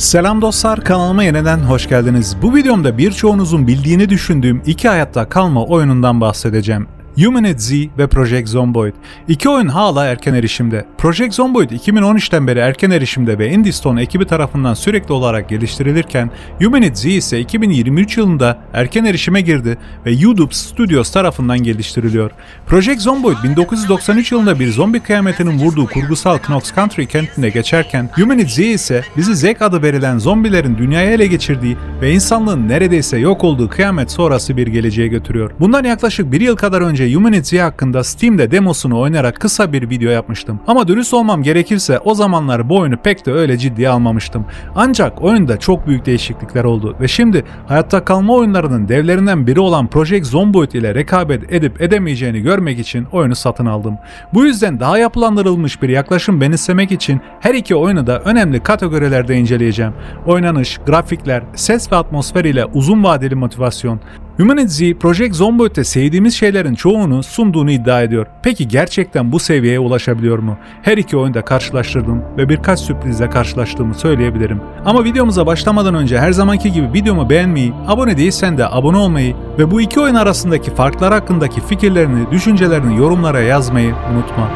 Selam dostlar kanalıma yeniden hoş geldiniz. Bu videomda birçoğunuzun bildiğini düşündüğüm iki hayatta kalma oyunundan bahsedeceğim. Humanity Z ve Project Zomboid. İki oyun hala erken erişimde. Project Zomboid 2013'ten beri erken erişimde ve Indie ekibi tarafından sürekli olarak geliştirilirken Humanity Z ise 2023 yılında erken erişime girdi ve YouTube Studios tarafından geliştiriliyor. Project Zomboid 1993 yılında bir zombi kıyametinin vurduğu kurgusal Knox Country kentinde geçerken Humanity Z ise bizi Zek adı verilen zombilerin dünyayı ele geçirdiği ve insanlığın neredeyse yok olduğu kıyamet sonrası bir geleceğe götürüyor. Bundan yaklaşık bir yıl kadar önce Humanity hakkında Steam'de demosunu oynayarak kısa bir video yapmıştım. Ama dürüst olmam gerekirse o zamanlar bu oyunu pek de öyle ciddiye almamıştım. Ancak oyunda çok büyük değişiklikler oldu ve şimdi hayatta kalma oyunlarının devlerinden biri olan Project Zomboid ile rekabet edip edemeyeceğini görmek için oyunu satın aldım. Bu yüzden daha yapılandırılmış bir yaklaşım benimsemek için her iki oyunu da önemli kategorilerde inceleyeceğim. Oynanış, grafikler, ses ve atmosfer ile uzun vadeli motivasyon. Humanity Project Zomboid'de sevdiğimiz şeylerin çoğunu sunduğunu iddia ediyor. Peki gerçekten bu seviyeye ulaşabiliyor mu? Her iki oyunda karşılaştırdım ve birkaç sürprizle karşılaştığımı söyleyebilirim. Ama videomuza başlamadan önce her zamanki gibi videomu beğenmeyi, abone değilsen de abone olmayı ve bu iki oyun arasındaki farklar hakkındaki fikirlerini, düşüncelerini yorumlara yazmayı unutma.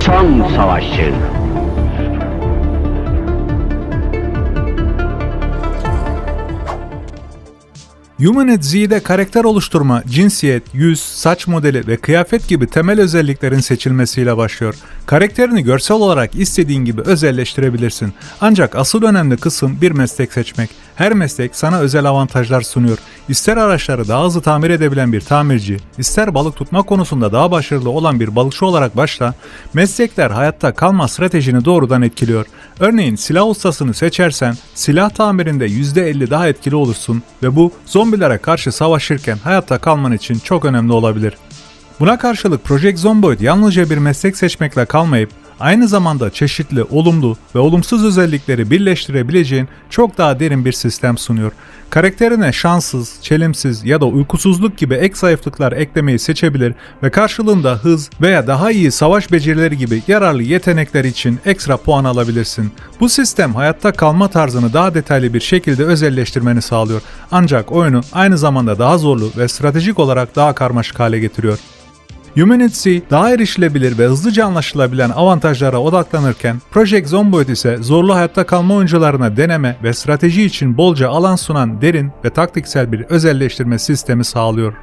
Son savaşçı. Humanity Z'de karakter oluşturma, cinsiyet, yüz, saç modeli ve kıyafet gibi temel özelliklerin seçilmesiyle başlıyor. Karakterini görsel olarak istediğin gibi özelleştirebilirsin. Ancak asıl önemli kısım bir meslek seçmek. Her meslek sana özel avantajlar sunuyor. İster araçları daha hızlı tamir edebilen bir tamirci, ister balık tutma konusunda daha başarılı olan bir balıkçı olarak başla, meslekler hayatta kalma stratejini doğrudan etkiliyor. Örneğin silah ustasını seçersen silah tamirinde %50 daha etkili olursun ve bu zombilere karşı savaşırken hayatta kalman için çok önemli olabilir. Buna karşılık Project Zomboid yalnızca bir meslek seçmekle kalmayıp aynı zamanda çeşitli olumlu ve olumsuz özellikleri birleştirebileceğin çok daha derin bir sistem sunuyor. Karakterine şanssız, çelimsiz ya da uykusuzluk gibi ek zayıflıklar eklemeyi seçebilir ve karşılığında hız veya daha iyi savaş becerileri gibi yararlı yetenekler için ekstra puan alabilirsin. Bu sistem hayatta kalma tarzını daha detaylı bir şekilde özelleştirmeni sağlıyor. Ancak oyunu aynı zamanda daha zorlu ve stratejik olarak daha karmaşık hale getiriyor. Humanity daha erişilebilir ve hızlıca anlaşılabilen avantajlara odaklanırken Project Zomboid ise zorlu hayatta kalma oyuncularına deneme ve strateji için bolca alan sunan derin ve taktiksel bir özelleştirme sistemi sağlıyor.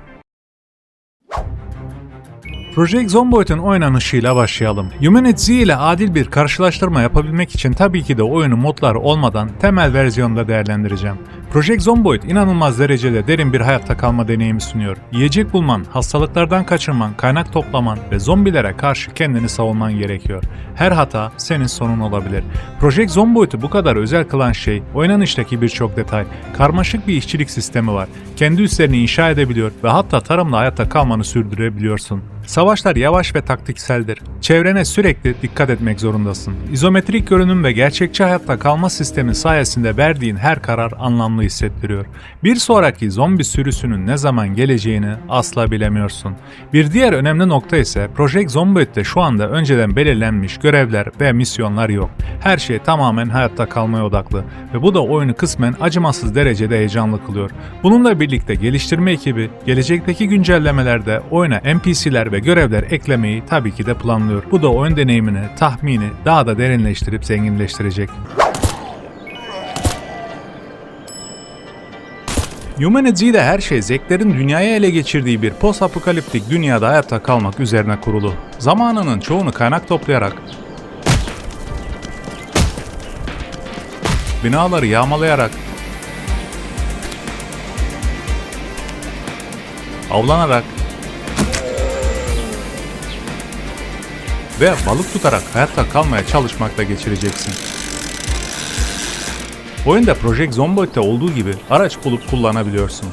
Project Zomboid'un oynanışıyla başlayalım. Humanity ile adil bir karşılaştırma yapabilmek için tabii ki de oyunu modlar olmadan temel versiyonda değerlendireceğim. Project Zomboid inanılmaz derecede derin bir hayatta kalma deneyimi sunuyor. Yiyecek bulman, hastalıklardan kaçırman, kaynak toplaman ve zombilere karşı kendini savunman gerekiyor. Her hata senin sonun olabilir. Project Zomboid'u bu kadar özel kılan şey oynanıştaki birçok detay. Karmaşık bir işçilik sistemi var. Kendi üslerini inşa edebiliyor ve hatta tarımla hayatta kalmanı sürdürebiliyorsun. Savaşlar yavaş ve taktikseldir. Çevrene sürekli dikkat etmek zorundasın. İzometrik görünüm ve gerçekçi hayatta kalma sistemi sayesinde verdiğin her karar anlamlı hissettiriyor. Bir sonraki zombi sürüsünün ne zaman geleceğini asla bilemiyorsun. Bir diğer önemli nokta ise Project Zomboid'de şu anda önceden belirlenmiş görevler ve misyonlar yok. Her şey tamamen hayatta kalmaya odaklı ve bu da oyunu kısmen acımasız derecede heyecanlı kılıyor. Bununla birlikte geliştirme ekibi gelecekteki güncellemelerde oyuna NPC'ler ve görevler eklemeyi tabii ki de planlıyor. Bu da oyun deneyimini, tahmini daha da derinleştirip zenginleştirecek. Humanity'de her şey Zeklerin dünyayı ele geçirdiği bir post-apokaliptik dünyada hayatta kalmak üzerine kurulu. Zamanının çoğunu kaynak toplayarak binaları yağmalayarak avlanarak ve balık tutarak hayatta kalmaya çalışmakla geçireceksin. Oyunda Project Zomboid'de olduğu gibi araç bulup kullanabiliyorsun.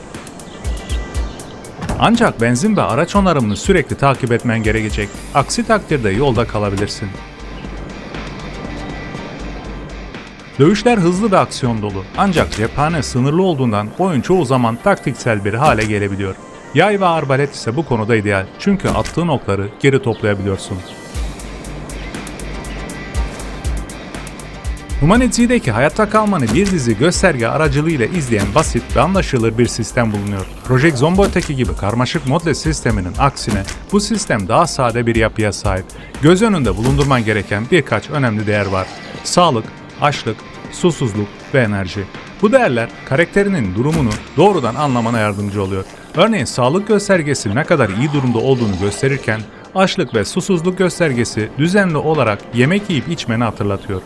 Ancak benzin ve araç onarımını sürekli takip etmen gerekecek. Aksi takdirde yolda kalabilirsin. Dövüşler hızlı ve aksiyon dolu. Ancak cephane sınırlı olduğundan oyun çoğu zaman taktiksel bir hale gelebiliyor. Yay ve arbalet ise bu konuda ideal. Çünkü attığın okları geri toplayabiliyorsun. Humanity'deki hayatta kalmanı bir dizi gösterge aracılığıyla izleyen basit ve anlaşılır bir sistem bulunuyor. Project Zomboid'teki gibi karmaşık modle sisteminin aksine bu sistem daha sade bir yapıya sahip. Göz önünde bulundurman gereken birkaç önemli değer var. Sağlık, açlık, susuzluk ve enerji. Bu değerler karakterinin durumunu doğrudan anlamana yardımcı oluyor. Örneğin sağlık göstergesi ne kadar iyi durumda olduğunu gösterirken açlık ve susuzluk göstergesi düzenli olarak yemek yiyip içmeni hatırlatıyor.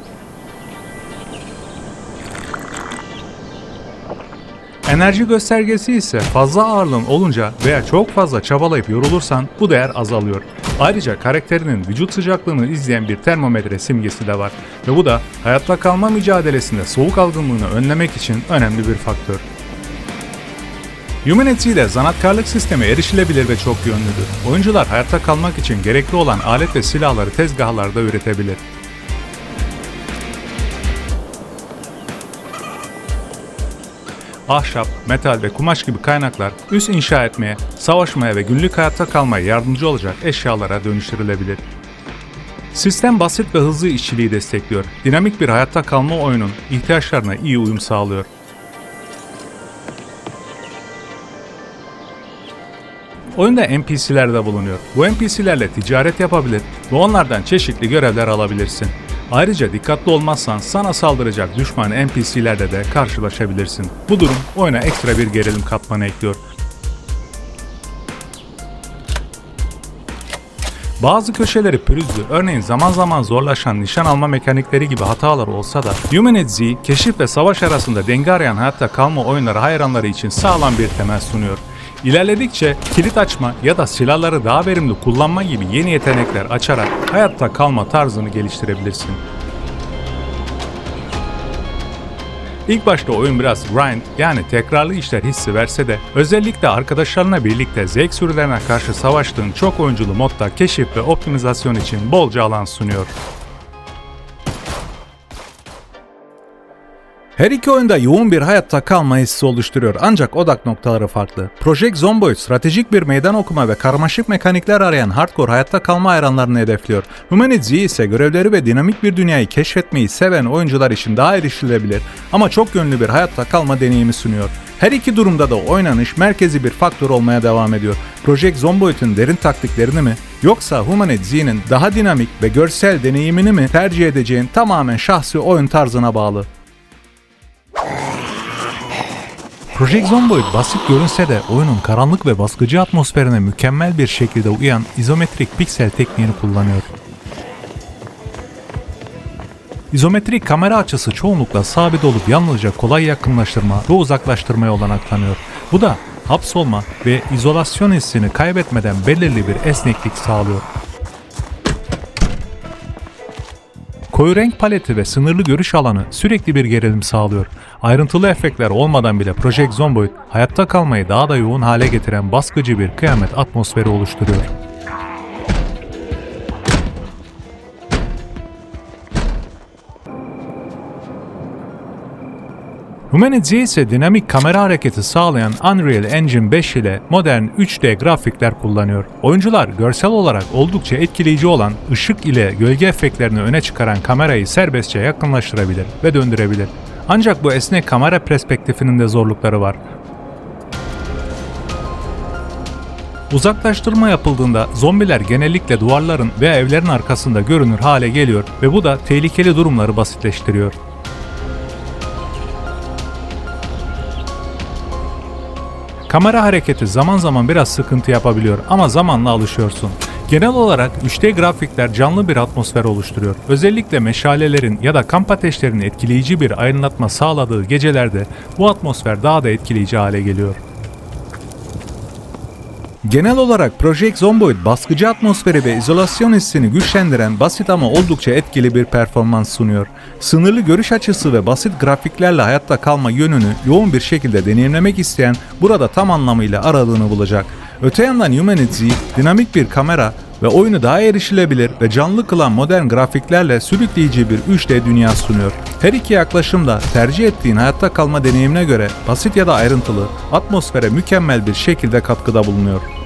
Enerji göstergesi ise fazla ağırlığın olunca veya çok fazla çabalayıp yorulursan bu değer azalıyor. Ayrıca karakterinin vücut sıcaklığını izleyen bir termometre simgesi de var ve bu da hayatta kalma mücadelesinde soğuk algınlığını önlemek için önemli bir faktör. Humanity ile zanaatkarlık sistemi erişilebilir ve çok yönlüdür. Oyuncular hayatta kalmak için gerekli olan alet ve silahları tezgahlarda üretebilir. Ahşap, metal ve kumaş gibi kaynaklar üs inşa etmeye, savaşmaya ve günlük hayatta kalmaya yardımcı olacak eşyalara dönüştürülebilir. Sistem basit ve hızlı işçiliği destekliyor. Dinamik bir hayatta kalma oyunun ihtiyaçlarına iyi uyum sağlıyor. Oyunda NPC'ler de bulunuyor. Bu NPC'lerle ticaret yapabilir ve onlardan çeşitli görevler alabilirsin. Ayrıca dikkatli olmazsan sana saldıracak düşman NPC'lerle de karşılaşabilirsin. Bu durum oyuna ekstra bir gerilim katmanı ekliyor. Bazı köşeleri pürüzlü, örneğin zaman zaman zorlaşan nişan alma mekanikleri gibi hatalar olsa da Humanity Z, keşif ve savaş arasında denge arayan hayatta kalma oyunları hayranları için sağlam bir temel sunuyor. İlerledikçe kilit açma ya da silahları daha verimli kullanma gibi yeni yetenekler açarak hayatta kalma tarzını geliştirebilirsin. İlk başta oyun biraz grind yani tekrarlı işler hissi verse de özellikle arkadaşlarına birlikte zevk sürülerine karşı savaştığın çok oyunculu modda keşif ve optimizasyon için bolca alan sunuyor. Her iki oyunda yoğun bir hayatta kalma hissi oluşturuyor ancak odak noktaları farklı. Project Zomboid stratejik bir meydan okuma ve karmaşık mekanikler arayan hardcore hayatta kalma hayranlarını hedefliyor. Humanity ise görevleri ve dinamik bir dünyayı keşfetmeyi seven oyuncular için daha erişilebilir ama çok yönlü bir hayatta kalma deneyimi sunuyor. Her iki durumda da oynanış merkezi bir faktör olmaya devam ediyor. Project Zomboid'un derin taktiklerini mi yoksa Humanity Z'nin daha dinamik ve görsel deneyimini mi tercih edeceğin tamamen şahsi oyun tarzına bağlı. Project Zomboid basit görünse de oyunun karanlık ve baskıcı atmosferine mükemmel bir şekilde uyan izometrik piksel tekniğini kullanıyor. İzometrik kamera açısı çoğunlukla sabit olup yalnızca kolay yakınlaştırma ve uzaklaştırmaya olanak tanıyor. Bu da hapsolma ve izolasyon hissini kaybetmeden belirli bir esneklik sağlıyor. Koyu renk paleti ve sınırlı görüş alanı sürekli bir gerilim sağlıyor. Ayrıntılı efektler olmadan bile Project Zomboid hayatta kalmayı daha da yoğun hale getiren baskıcı bir kıyamet atmosferi oluşturuyor. Humanity ise dinamik kamera hareketi sağlayan Unreal Engine 5 ile modern 3D grafikler kullanıyor. Oyuncular görsel olarak oldukça etkileyici olan ışık ile gölge efektlerini öne çıkaran kamerayı serbestçe yakınlaştırabilir ve döndürebilir. Ancak bu esnek kamera perspektifinin de zorlukları var. Uzaklaştırma yapıldığında zombiler genellikle duvarların veya evlerin arkasında görünür hale geliyor ve bu da tehlikeli durumları basitleştiriyor. Kamera hareketi zaman zaman biraz sıkıntı yapabiliyor ama zamanla alışıyorsun. Genel olarak 3D grafikler canlı bir atmosfer oluşturuyor. Özellikle meşalelerin ya da kamp ateşlerinin etkileyici bir aydınlatma sağladığı gecelerde bu atmosfer daha da etkileyici hale geliyor. Genel olarak Project Zomboid baskıcı atmosferi ve izolasyon hissini güçlendiren basit ama oldukça etkili bir performans sunuyor. Sınırlı görüş açısı ve basit grafiklerle hayatta kalma yönünü yoğun bir şekilde deneyimlemek isteyen burada tam anlamıyla aradığını bulacak. Öte yandan Humanity, dinamik bir kamera ve oyunu daha erişilebilir ve canlı kılan modern grafiklerle sürükleyici bir 3D dünya sunuyor. Her iki yaklaşım da tercih ettiğin hayatta kalma deneyimine göre basit ya da ayrıntılı, atmosfere mükemmel bir şekilde katkıda bulunuyor.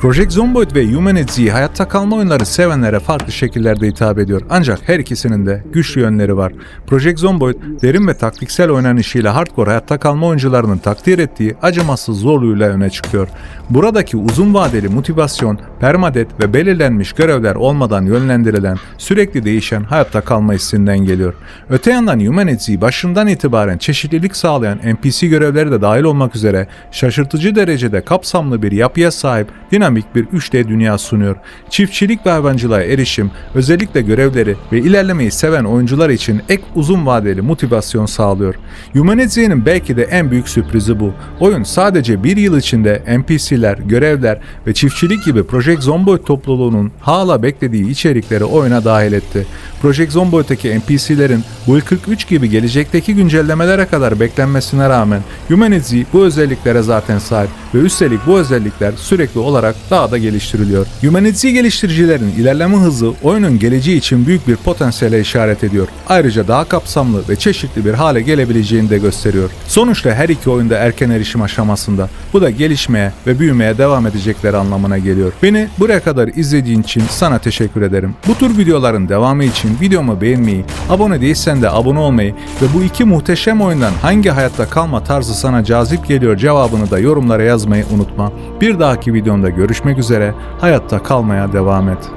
Project Zomboid ve Humanity Z hayatta kalma oyunları sevenlere farklı şekillerde hitap ediyor. Ancak her ikisinin de güçlü yönleri var. Project Zomboid derin ve taktiksel oynanışıyla hardcore hayatta kalma oyuncularının takdir ettiği acımasız zorluğuyla öne çıkıyor. Buradaki uzun vadeli motivasyon, permadet ve belirlenmiş görevler olmadan yönlendirilen, sürekli değişen hayatta kalma hissinden geliyor. Öte yandan Humanity başından itibaren çeşitlilik sağlayan NPC görevleri de dahil olmak üzere şaşırtıcı derecede kapsamlı bir yapıya sahip dinamik bir 3D dünya sunuyor. Çiftçilik ve hayvancılığa erişim, özellikle görevleri ve ilerlemeyi seven oyuncular için ek uzun vadeli motivasyon sağlıyor. Humanity'nin belki de en büyük sürprizi bu. Oyun sadece bir yıl içinde NPC'ler, görevler ve çiftçilik gibi Project Zomboid topluluğunun hala beklediği içerikleri oyuna dahil etti. Project Zomboid'daki NPC'lerin Build 43 gibi gelecekteki güncellemelere kadar beklenmesine rağmen Humanity bu özelliklere zaten sahip ve üstelik bu özellikler sürekli olarak daha da geliştiriliyor. Humanity geliştiricilerin ilerleme hızı oyunun geleceği için büyük bir potansiyele işaret ediyor. Ayrıca daha kapsamlı ve çeşitli bir hale gelebileceğini de gösteriyor. Sonuçta her iki oyunda erken erişim aşamasında. Bu da gelişmeye ve büyümeye devam edecekleri anlamına geliyor. Beni buraya kadar izlediğin için sana teşekkür ederim. Bu tür videoların devamı için videomu beğenmeyi, abone değilsen de abone olmayı ve bu iki muhteşem oyundan hangi hayatta kalma tarzı sana cazip geliyor cevabını da yorumlara yazmayı unutma. Bir dahaki videomda görüşmek üzere. Hayatta kalmaya devam et.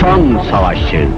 Son savaşçı.